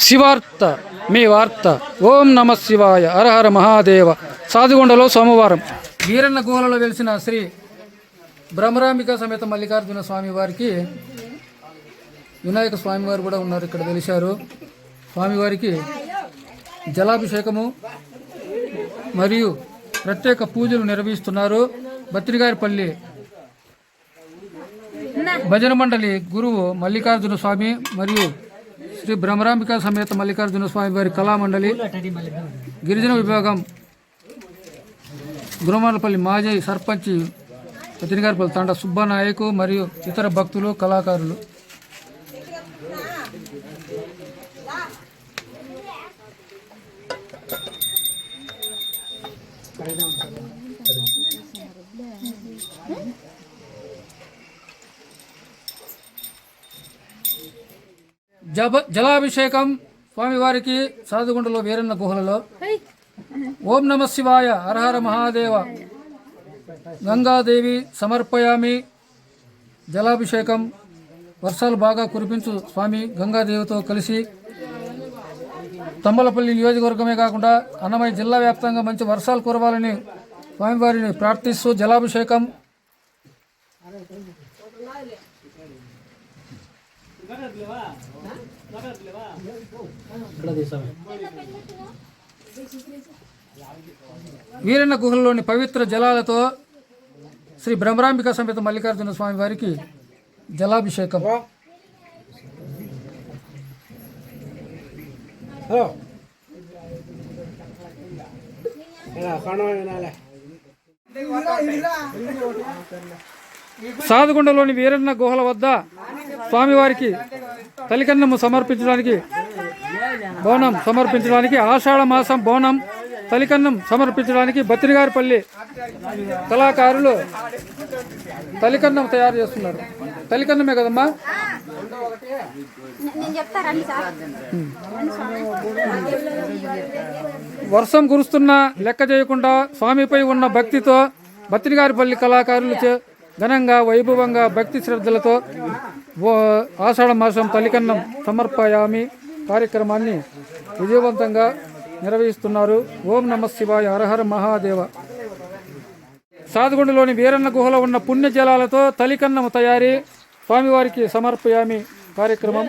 శివార్త మీ వార్త. ఓం నమ శివాయ. హరహర మహాదేవ. సాదిగొండలో సోమవారం. వీరన్న గుహలలో వెలిసిన శ్రీ బ్రహ్మరాంబిక సమేత మల్లికార్జున స్వామి వారికి వినాయక స్వామివారు కూడా ఉన్నారు ఇక్కడ వెలిశారు. స్వామివారికి జలాభిషేకము మరియు ప్రత్యేక పూజలు నిర్వహిస్తున్నారు. బత్రిగారిపల్లి భజన మండలి గురువు మల్లికార్జున స్వామి మరియు శ్రీ బ్రహ్మరాంబిక సమేత మల్లికార్జున స్వామి వారి కళామండలి గిరిజన విభాగం గురుమాలపల్లి మాజీ సర్పంచ్ బతినిగారిపల్లి తండ సుబ్బనాయకు మరియు ఇతర భక్తులు కళాకారులు. జబ జలాభిషేకం స్వామివారికి సాధుగుండలో వీరన్న గుహలలో. ఓం నమ శివాయ హరహర మహాదేవ. గంగాదేవి సమర్పయామి. జలాభిషేకం వర్షాలు బాగా కురిపించు స్వామి గంగాదేవితో కలిసి. తంబలపల్లి నియోజకవర్గమే కాకుండా అన్నమయ్య జిల్లా వ్యాప్తంగా మంచి వర్షాలు కురవాలని స్వామివారిని ప్రార్థిస్తూ జలాభిషేకం. వీరన్న గుహలలోని పవిత్ర జలాలతో శ్రీ బ్రహ్మరాంబిక సమేత మల్లికార్జున స్వామి వారికి జలాభిషేకం. సాధుగుండలోని వీరన్న గుహల వద్ద స్వామివారికి తలికన్నము సమర్పించడానికి బోనం సమర్పించడానికి ఆషాఢ మాసం బోనం తలికన్నం సమర్పించడానికి బత్రిగారిపల్లి కళాకారులు తలికన్నం తయారు చేస్తున్నారు. తలికన్నమే కదమ్మా? వర్షం కురుస్తున్నా లెక్క చేయకుండా స్వామిపై ఉన్న భక్తితో బత్రిగారిపల్లి కళాకారులు చే- ఘనంగా వైభవంగా భక్తి శ్రద్ధలతో ఓ- ఆషాఢ మాసం తలికన్నం సమర్పయామి కార్యక్రమాన్ని విజయవంతంగా నిర్వహిస్తున్నారు. ఓం నమ శివాయ. హరహర మహాదేవ. సాధుగుండలోని వీరన్న గుహలో ఉన్న పుణ్య జలాలతో తలికన్నం తయారీ స్వామివారికి సమర్పయామి కార్యక్రమం.